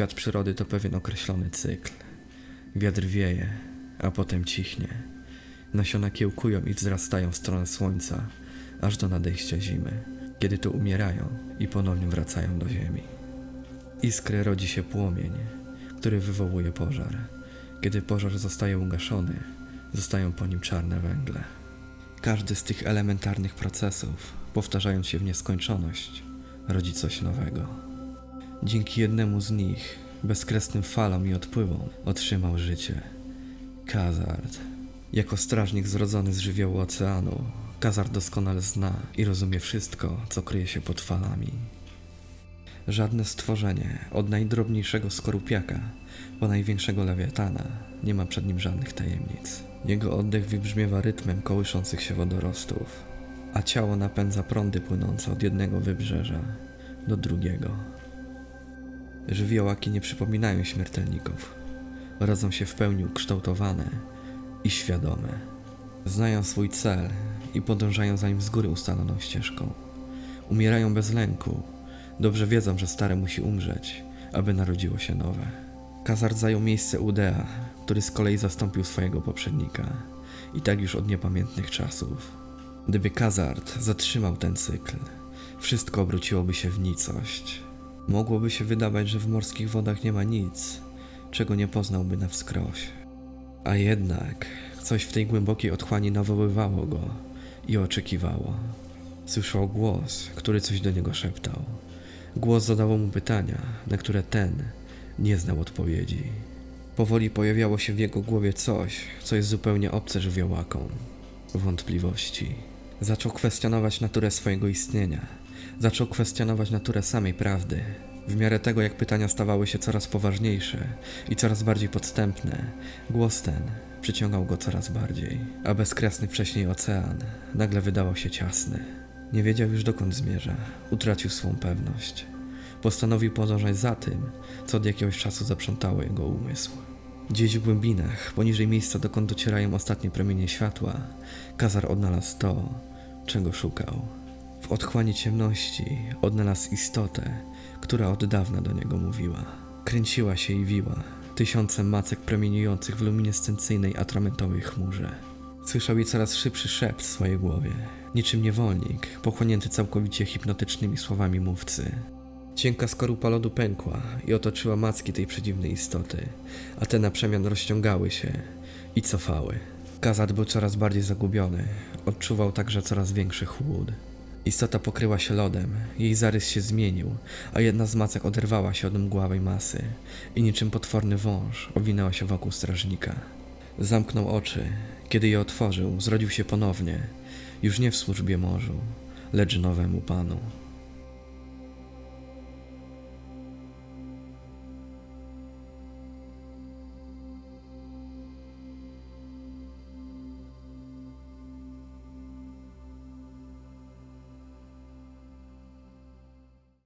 Świat przyrody to pewien określony cykl. Wiatr wieje, a potem cichnie. Nasiona kiełkują i wzrastają w stronę słońca, aż do nadejścia zimy, kiedy to umierają i ponownie wracają do ziemi. Iskry rodzi się płomień, który wywołuje pożar. Kiedy pożar zostaje ugaszony, zostają po nim czarne węgle. Każdy z tych elementarnych procesów, powtarzając się w nieskończoność, rodzi coś nowego. Dzięki jednemu z nich, bezkresnym falom i odpływom, otrzymał życie. Kazard. Jako strażnik zrodzony z żywiołu oceanu, Kazard doskonale zna i rozumie wszystko, co kryje się pod falami. Żadne stworzenie, od najdrobniejszego skorupiaka po największego lewiatana, nie ma przed nim żadnych tajemnic. Jego oddech wybrzmiewa rytmem kołyszących się wodorostów, a ciało napędza prądy płynące od jednego wybrzeża do drugiego. Żywiołaki nie przypominają śmiertelników. Rodzą się w pełni ukształtowane i świadome. Znają swój cel i podążają za nim z góry ustaloną ścieżką. Umierają bez lęku. Dobrze wiedzą, że stare musi umrzeć, aby narodziło się nowe. Kazard zajął miejsce Udea, który z kolei zastąpił swojego poprzednika. I tak już od niepamiętnych czasów. Gdyby Kazard zatrzymał ten cykl, wszystko obróciłoby się w nicość. Mogłoby się wydawać, że w morskich wodach nie ma nic, czego nie poznałby na wskroś. A jednak coś w tej głębokiej otchłani nawoływało go i oczekiwało. Słyszał głos, który coś do niego szeptał. Głos zadawał mu pytania, na które ten nie znał odpowiedzi. Powoli pojawiało się w jego głowie coś, co jest zupełnie obce żywiołakom. Wątpliwości. Zaczął kwestionować naturę swojego istnienia. Zaczął kwestionować naturę samej prawdy. W miarę tego, jak pytania stawały się coraz poważniejsze i coraz bardziej podstępne, głos ten przyciągał go coraz bardziej, a bezkresny wcześniej ocean nagle wydawał się ciasny. Nie wiedział już dokąd zmierza, utracił swą pewność. Postanowił podążać za tym, co od jakiegoś czasu zaprzątało jego umysł. Gdzieś w głębinach, poniżej miejsca, dokąd docierają ostatnie promienie światła, Kazar odnalazł to, czego szukał. W otchłani ciemności odnalazł istotę, która od dawna do niego mówiła. Kręciła się i wiła, tysiące macek promieniujących w luminescencyjnej atramentowej chmurze. Słyszał jej coraz szybszy szept w swojej głowie, niczym niewolnik, pochłonięty całkowicie hipnotycznymi słowami mówcy. Cienka skorupa lodu pękła i otoczyła macki tej przedziwnej istoty, a te na przemian rozciągały się i cofały. Kazad był coraz bardziej zagubiony, odczuwał także coraz większy chłód. Istota pokryła się lodem, jej zarys się zmienił, a jedna z macek oderwała się od mgławej masy i niczym potworny wąż owinęła się wokół strażnika. Zamknął oczy, kiedy je otworzył, zrodził się ponownie, już nie w służbie morzu, lecz nowemu panu.